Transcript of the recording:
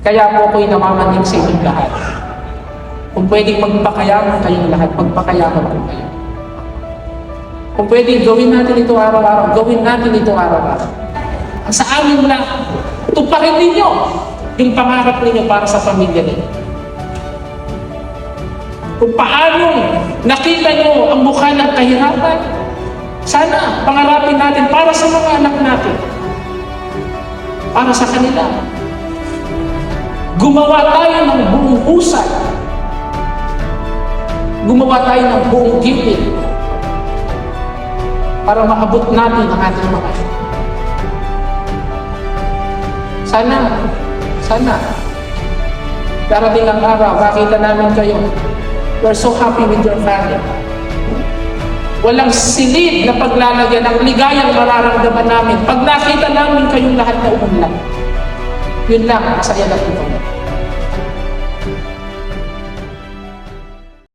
Kaya po ako'y namamanig sa inyong lahat. Kung pwedeng magpakayaman kayong lahat, magpakayaman po kayo. Kung pwedeng gawin natin ito araw-araw, gawin natin ito araw-araw. Ang sa amin lang, tuparin ninyo yung pangarap ninyo para sa pamilya ninyo. Kung paano nakita nyo ang mukha ng kahirapan, sana pangarapin natin para sa mga anak natin. Para sa kanila. Gumawa tayo ng buong husay. Gumawa tayo ng buong gipit para maabot natin ang ating mga Sana, sana, darating ang araw, makita namin kayo. We're so happy with your family. Walang silid na paglalagyan ng ligayang mararamdaman namin pag nakita namin kayong lahat na umunlad. Yun lang, masaya lang po kami.